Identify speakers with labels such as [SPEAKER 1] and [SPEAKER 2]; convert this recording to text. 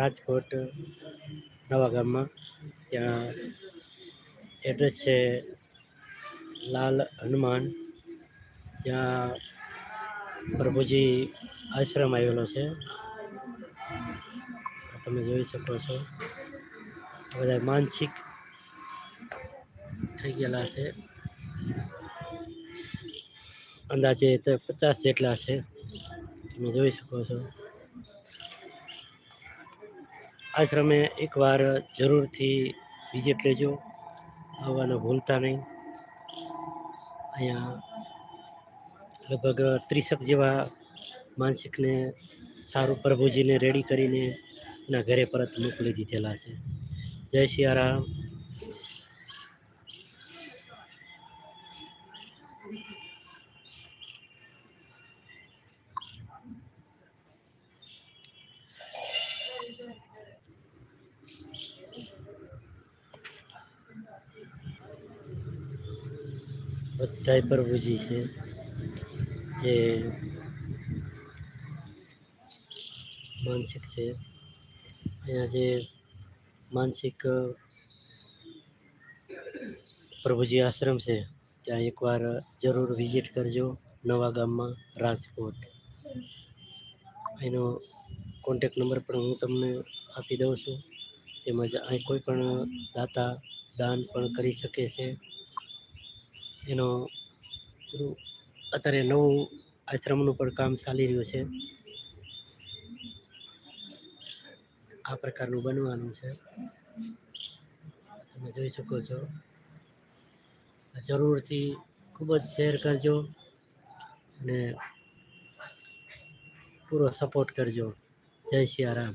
[SPEAKER 1] રાજકોટ નવા ગામમાં ત્યાં એડ્રેસ છે લાલ હનુમાન. ત્યાં પ્રભુજી આશ્રમ આવેલો છે. તમે જોઈ શકો છો. બધા માનસિક થઈ ગયેલા છે. અંદાજે તો પચાસ જેટલા છે. તમે જોઈ શકો છો. આશ્રમે એકવાર જરૂરથી વિઝિટ લેજો. આવવાનું ભૂલતા નહીં. અહીંયા લગભગ ત્રીસક જેવા માનસિકને સારું પ્રભુજીને રેડી કરીને એના ઘરે પરત મોકલી દીધેલા છે. જય સિયારામ બધાય પ્રભુજી છે, જે માનસિક છે. અહીંયા જે માનસિક પ્રભુજી આશ્રમ છે, ત્યાં એકવાર જરૂર વિઝિટ કરજો નવા ગામમાં રાજકોટ. એનો કોન્ટેક નંબર પણ હું તમને આપી દઉં છું. તેમજ અહીં કોઈ પણ દાતા દાન પણ કરી શકે છે. એનો અત્યારે નવું આશ્રમનું પણ કામ ચાલી રહ્યું છે. આ પ્રકારનું બનવાનું છે. તમે જોઈ શકો છો. જરૂરથી ખૂબ જ શેર કરજો અને પૂરો સપોર્ટ કરજો. જય સિયારામ